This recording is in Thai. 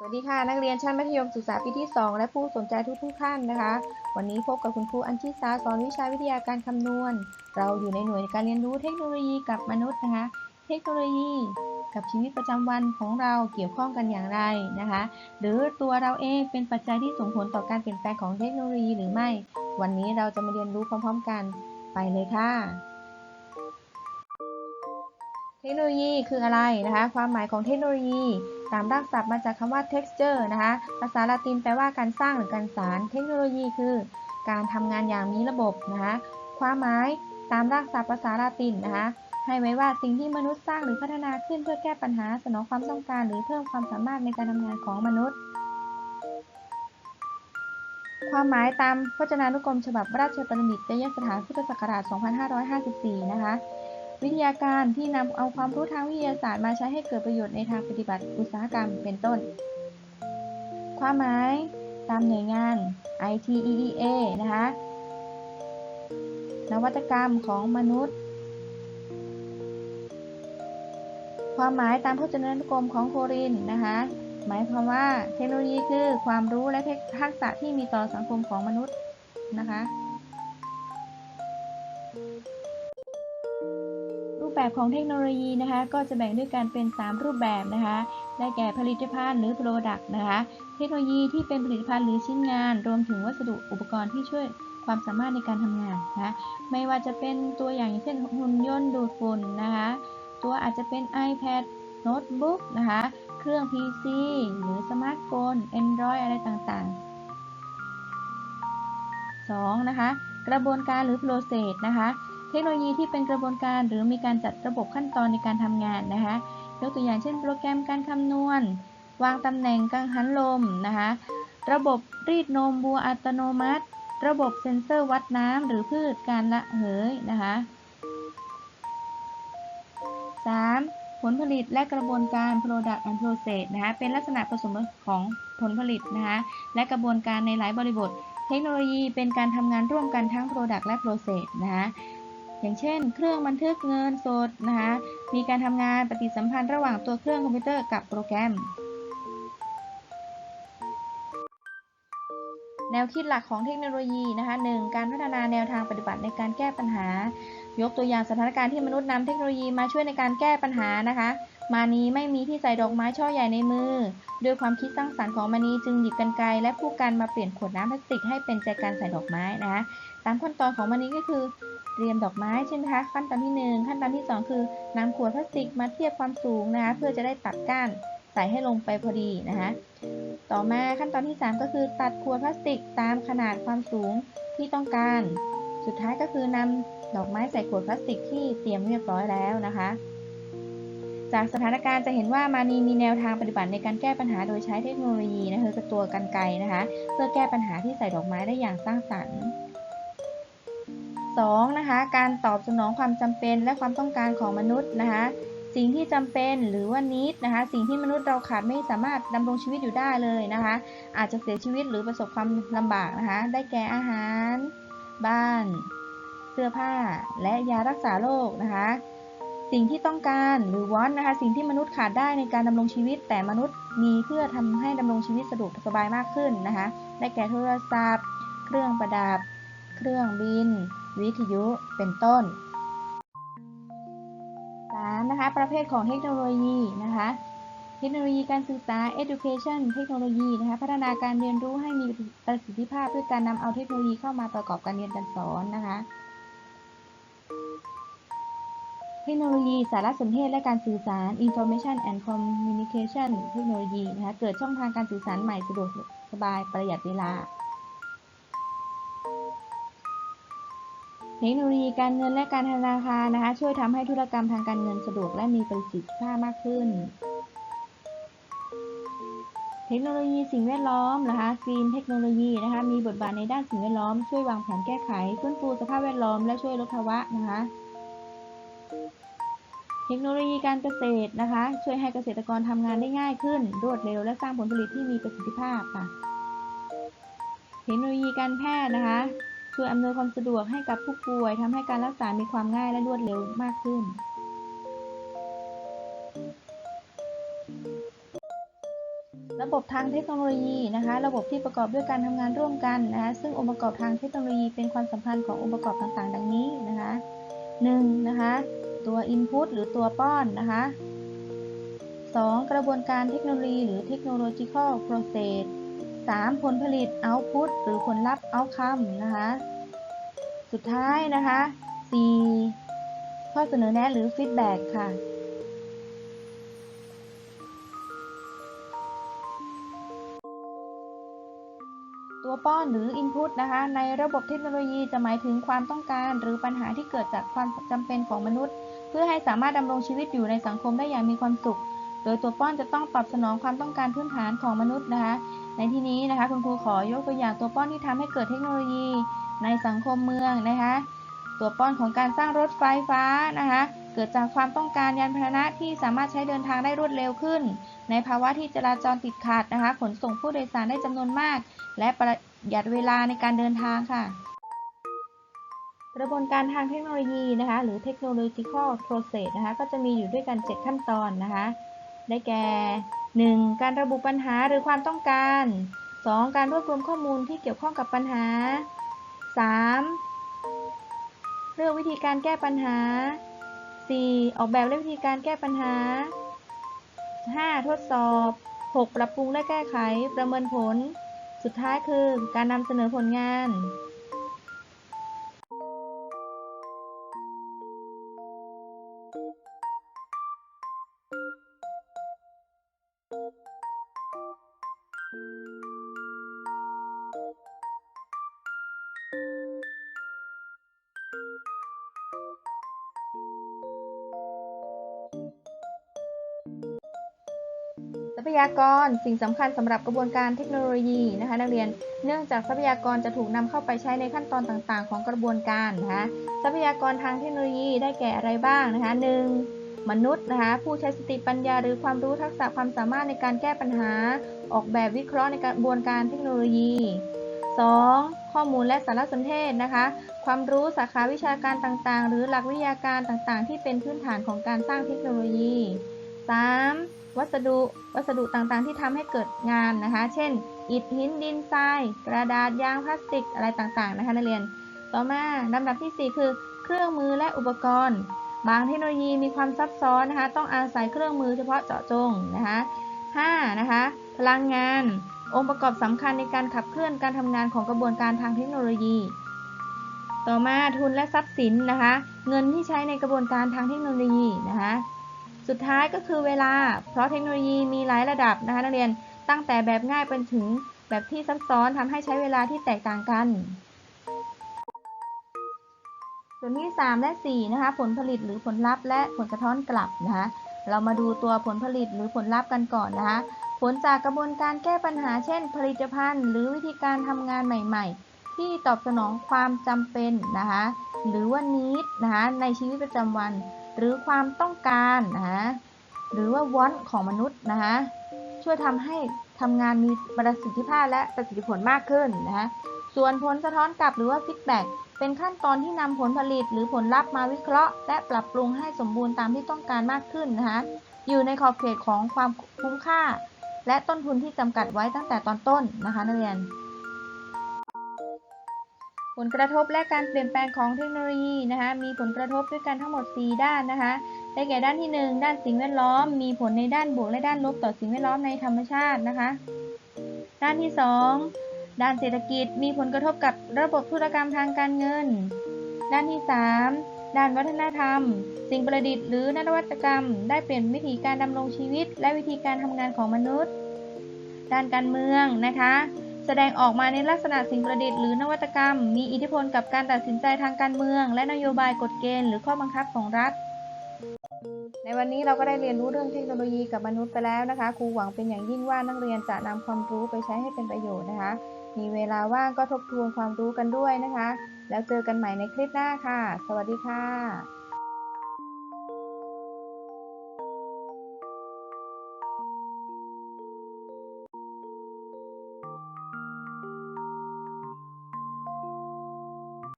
สวัสดีค่ะ นักเรียนชั้นมัธยมศึกษาปีที่ 2 และผู้สนใจทุกทุกๆท่านนะคะ วันนี้พบกับคุณครูอัญชิสาสอนวิชาวิทยาการคำนวณ เราอยู่ในหน่วยการเรียนรู้เทคโนโลยีกับมนุษย์นะคะ เทคโนโลยี กับชีวิตประจำวันของเราเกี่ยวข้องกันอย่างไรนะคะ หรือตัวเราเองเป็นปัจจัยที่ส่งผลต่อการเปลี่ยนแปลงของเทคโนโลยีหรือไม่ วันนี้เราจะมาเรียนรู้พร้อม ๆ กันไปเลยค่ะเทคโนโลยีคืออะไรนะคะ ความหมายของเทคโนโลยี ตามรากศัพท์มาจากคำว่า texture นะคะ ภาษาละตินแปลว่าการสร้างหรือการสาร เทคโนโลยีคือ การทำงานอย่างมีระบบนะคะ ความหมายตามรากศัพท์ภาษาละตินนะคะ ให้ไว้ว่าสิ่งที่มนุษย์สร้างหรือพัฒนาขึ้นเพื่อแก้ปัญหาสนองความต้องการ หรือเพิ่มความสามารถในการทำงานของมนุษย์ ความหมายตามพจนานุกรมฉบับราชบัณฑิตยสถานพุทธศักราช 2554 นะคะ วิทยาการที่นำเอาความรู้ทางวิทยาศาสตร์มาใช้ให้เกิดประโยชน์ในทางปฏิบัติอุตสาหกรรมเป็นต้น ความหมายตามหน่วยงาน ITEEA นะคะ นวัตกรรมของมนุษย์ ความหมายตามพจนานุกรมของโครินนะคะ หมายความว่าเทคโนโลยีคือความรู้และทักษะที่มีต่อสังคมของมนุษย์นะคะ แบบของเทคโนโลยีนะคะ ก็จะแบ่งด้วยกันเป็น 3 รูปแบบนะคะ ได้แก่ผลิตภัณฑ์หรือ Product นะคะ เทคโนโลยีที่เป็นผลิตภัณฑ์หรือชิ้นงาน รวมถึงวัสดุอุปกรณ์ที่ช่วยความสามารถในการทำงานนะคะ ไม่ว่าจะเป็นตัวอย่างอย่างเช่นหุ่นยนต์ดูดฝุ่นนะคะ ตัวอาจจะเป็น iPad โน้ตบุ๊กนะคะ เครื่อง PC หรือสมาร์ทโฟน Android อะไรต่างๆ 2. นะคะ กระบวนการหรือ process นะคะ เทคโนโลยีที่เป็นกระบวนการหรือมีการจัดระบบขั้นตอนในการทำงานนะคะยกตัวอย่างเช่น โปรแกรมการคำนวณ วางตำแหน่งกังหันลมนะคะระบบรีดนมบัวอัตโนมัติ ระบบเซ็นเซอร์วัดน้ำหรือพืชการละเหยนะคะ 3. ผลผลิตและกระบวนการ product and process นะคะเป็นลักษณะผสมของผลผลิตนะคะและกระบวนการในหลายบริบท เทคโนโลยีเป็นการทำงานร่วมกันทั้ง product และ process นะคะ อย่างเช่น เครื่องบันทึกเงินสดนะคะมีการทำงานปฏิสัมพันธ์ระหว่างตัวเครื่องคอมพิวเตอร์กับโปรแกรม แนวคิดหลักของเทคโนโลยีนะคะ 1. การพัฒนาแนวทางปฏิบัติในการแก้ปัญหา ยกตัวอย่างสถานการณ์ที่มนุษย์นำเทคโนโลยีมาช่วยในการแก้ปัญหานะคะมานีไม่มีที่ใส่ดอกไม้ช่อใหญ่ในมือ ด้วยความคิดสร้างสรรค์ของมานีจึงหยิบกรรไกรและผู้กันมาเปลี่ยนขวดน้ำพลาสติกให้เป็นใจกลารใส่ดอกไม้นะคะ ตามขั้นตอนของมานีก็คือ เตรียมดอกไม้ใช่ไหมคะ ขั้นตอนที่ 1 ขั้นตอนที่ 2 คือนำขวดพลาสติกมาเทียบความสูงนะคะเพื่อจะได้ตัดก้านใส่ให้ลงไปพอดีนะคะต่อมาขั้นตอนที่ 3 ก็คือตัดขวดพลาสติกตามขนาดความสูงที่ต้องการ สุดท้ายก็คือนำดอกไม้ใส่ขวดพลาสติกที่เตรียมเรียบร้อยแล้วนะคะ จากสถานการณ์จะเห็นว่ามานีมีแนวทางปฏิบัติในการแก้ปัญหาโดยใช้เทคโนโลยีนะคะคือตัวกันไกนะคะ เพื่อแก้ปัญหาที่ใส่ดอกไม้ได้อย่างสร้างสรรค์ 2. นะคะ การตอบสนองความจำเป็นและความต้องการของมนุษย์นะคะ สิ่งที่จำเป็นหรือว่านิดนะคะ สิ่งที่มนุษย์เราขาดไม่สามารถดำรงชีวิตอยู่ได้เลยนะคะ อาจจะเสียชีวิตหรือประสบความลำบากนะคะ ได้แก่อาหาร บ้าน เสื้อผ้า และยารักษาโรคนะคะสิ่งที่ต้องการหรือวอนนะคะสิ่งที่มนุษย์ขาดได้ในการดำรงชีวิต แต่มนุษย์มีเพื่อทำให้ดำรงชีวิตสะดวกสบายมากขึ้นนะคะ ได้แก่โทรศัพท์ เครื่องประดับ เครื่องบิน วิทยุเป็นต้น 3. นะคะ ประเภทของเทคโนโลยีนะคะ เทคโนโลยีการศึกษา education เทคโนโลยีนะคะ พัฒนาการเรียนรู้ให้มีประสิทธิภาพด้วยการนำเอาเทคโนโลยีเข้ามาประกอบการเรียนการสอนนะคะ เทคโนโลยีสารสนเทศและการสื่อสาร information and communication เทคโนโลยีนะคะ เกิดช่องทางการสื่อสารใหม่สะดวกสบายประหยัดเวลา เทคโนโลยีการเงินและการธนาคารนะคะ ช่วยทำให้ธุรกรรมทางการเงินสะดวกและมีประสิทธิภาพมากขึ้น เทคโนโลยีสิ่งแวดล้อมนะคะกรีนเทคโนโลยีนะคะมีบทบาทในด้านสิ่งแวดล้อมช่วยวางแผนแก้ไขฟื้นฟูสภาพแวดล้อมและช่วยลดภาวะนะคะเทคโนโลยีการเกษตรนะคะ ช่วยให้เกษตรกรทำงานได้ง่ายขึ้น รวดเร็วและสร้างผลผลิตที่มีประสิทธิภาพค่ะ เทคโนโลยีการแพทย์นะคะ ช่วยอำนวยความสะดวกให้กับผู้ป่วยทำให้การรักษามีความง่ายและรวดเร็วมากขึ้น ระบบทางเทคโนโลยีนะคะ ระบบที่ประกอบด้วยการทำงานร่วมกันนะคะซึ่งองค์ประกอบทางเทคโนโลยีเป็นความสัมพันธ์ขององค์ประกอบต่างๆ ดังนี้นะคะ 1. นะคะ ตัว input หรือตัวป้อนนะคะ 2. กระบวนการเทคโนโลยีหรือ technological process 3. ผลผลิต output หรือผลลัพธ์ outcome นะคะ สุดท้ายนะคะ 4. ข้อเสนอแนะหรือ feedback ค่ะ ตัวป้อนหรือ Input นะคะ ในระบบเทคโนโลยีจะหมายถึงความต้องการหรือปัญหาที่เกิดจากความจำเป็นของมนุษย์ เพื่อให้สามารถดำรงชีวิตอยู่ในสังคมได้อย่างมีความสุข โดยตัวป้อนจะต้องตอบสนองความต้องการพื้นฐานของมนุษย์นะคะ ในที่นี้นะคะคุณครูขอยกตัวอย่างตัวป้อนที่ทำให้เกิดเทคโนโลยีในสังคมเมืองนะคะ ตัวป้อนของการสร้างรถไฟฟ้านะคะ เกิดจากความต้องการยานพาหนะที่สามารถใช้เดินทางได้รวดเร็วขึ้น ในภาวะที่จราจรติดขัดนะคะ ขนส่งผู้โดยสารได้จำนวนมาก และประหยัดเวลาในการเดินทางค่ะ กระบวนการทางเทคโนโลยีนะคะ หรือ technological process นะคะ ก็จะมีอยู่ด้วยกัน 7 ขั้นตอนนะคะ ได้แก่ 1. การระบุปัญหาหรือความต้องการ 2. การรวบรวมข้อมูลที่เกี่ยวข้องกับปัญหา 3. เลือกวิธีการแก้ปัญหา 4. ออกแบบและวิธีการแก้ปัญหา 5. ทดสอบ 6. ปรับปรุงและแก้ไขประเมินผล สุดท้ายคือการนำเสนอผลงาน ทรัพยากรสิ่งสำคัญสำหรับกระบวนการเทคโนโลยีนะคะ นักเรียนเนื่องจากทรัพยากรจะถูกนำเข้าไปใช้ในขั้นตอนต่างๆ ของกระบวนการนะคะทรัพยากรทางเทคโนโลยีได้แก่อะไรบ้างนะคะ 1. มนุษย์นะคะผู้ใช้สติปัญญาหรือความรู้ทักษะความสามารถในการแก้ปัญหา ออกแบบวิเคราะห์ในกระบวนการเทคโนโลยี 2. ข้อมูลและสารสนเทศนะคะ ความรู้สาขาวิชาการต่างๆ หรือหลักวิทยาการต่างๆ ที่เป็นพื้นฐานของการสร้างเทคโนโลยี 3. วัสดุวัสดุต่างๆ ที่ทำให้เกิดงานนะคะ เช่น อิฐหินดินทราย กระดาษยางพลาสติกอะไรต่างๆนะคะนักเรียน ต่อมาลำดับที่ 4 คือ เครื่องมือและอุปกรณ์ บางเทคโนโลยีมีความซับซ้อนนะคะ ต้องอาศัยเครื่องมือเฉพาะเจาะจงนะคะ 5. นะคะพลังงาน องค์ประกอบสำคัญในการขับเคลื่อนการทำงานของกระบวนการทางเทคโนโลยี ต่อมาทุนและทรัพย์สินนะคะ เงินที่ใช้ในกระบวนการทางเทคโนโลยีนะคะ สุดท้ายก็คือเวลา เพราะเทคโนโลยีมีหลายระดับนะคะนักเรียนตั้งแต่แบบง่ายไปถึงแบบที่ซับซ้อนทำให้ใช้เวลาที่แตกต่างกัน ส่วนที่ 3 และ 4 นะคะ ผลผลิตหรือผลลัพธ์และผลสะท้อนกลับนะคะเรามาดูตัวผลผลิตหรือผลลัพธ์กันก่อนนะคะ ผลจากกระบวนการแก้ปัญหาเช่น ผลิตภัณฑ์ หรือวิธีการทำงานใหม่ ๆ ที่ตอบสนองความจำเป็นนะคะหรือว่า need นะคะในชีวิตประจำวัน หรือความต้องการนะคะหรือว่า want ของมนุษย์นะคะช่วยทำให้ทำงานมีประสิทธิภาพและประสิทธิผลมากขึ้นนะคะส่วนผลสะท้อนกลับหรือว่า feedback เป็นขั้นตอนที่นำผลผลิตหรือผลลัพธ์มาวิเคราะห์ และปรับปรุงให้สมบูรณ์ตามที่ต้องการมากขึ้นนะคะอยู่ในขอบเขตของความคุ้มค่า และต้นทุนที่จำกัดไว้ตั้งแต่ตอนต้นนะคะนักเรียน ผลกระทบและการเปลี่ยนแปลงของเทคโนโลยีนะคะมีผลกระทบด้วยกันทั้งหมด 4 ด้านนะคะได้แก่ด้านที่ 1 ด้านสิ่งแวดล้อม มีผลในด้านบวกและด้านลบต่อสิ่งแวดล้อมในธรรมชาตินะคะ ด้านที่ 2 ด้านเศรษฐกิจมีผลกระทบกับระบบธุรกรรมทางการเงิน ด้านที่ 3 ด้านวัฒนธรรม สิ่งประดิษฐ์หรือนวัตกรรม ได้เปลี่ยนวิธีการดำรงชีวิต และวิธีการทำงานของมนุษย์ ด้านการเมืองนะคะ แสดงออกมาในลักษณะสิ่งประดิษฐ์หรือนวัตกรรม มีอิทธิพลกับการตัดสินใจทางการเมือง และนโยบายกฎเกณฑ์หรือข้อบังคับของรัฐ ในวันนี้เราก็ได้เรียนรู้เรื่องเทคโนโลยีกับมนุษย์ไปแล้วนะคะ ครูหวังเป็นอย่างยิ่งว่านักเรียนจะนำความรู้ไปใช้ให้เป็นประโยชน์นะคะ มีเวลาว่างก็ทบทวนความรู้กันด้วยนะคะ แล้วเจอกันใหม่ในคลิปหน้าค่ะ สวัสดีค่ะ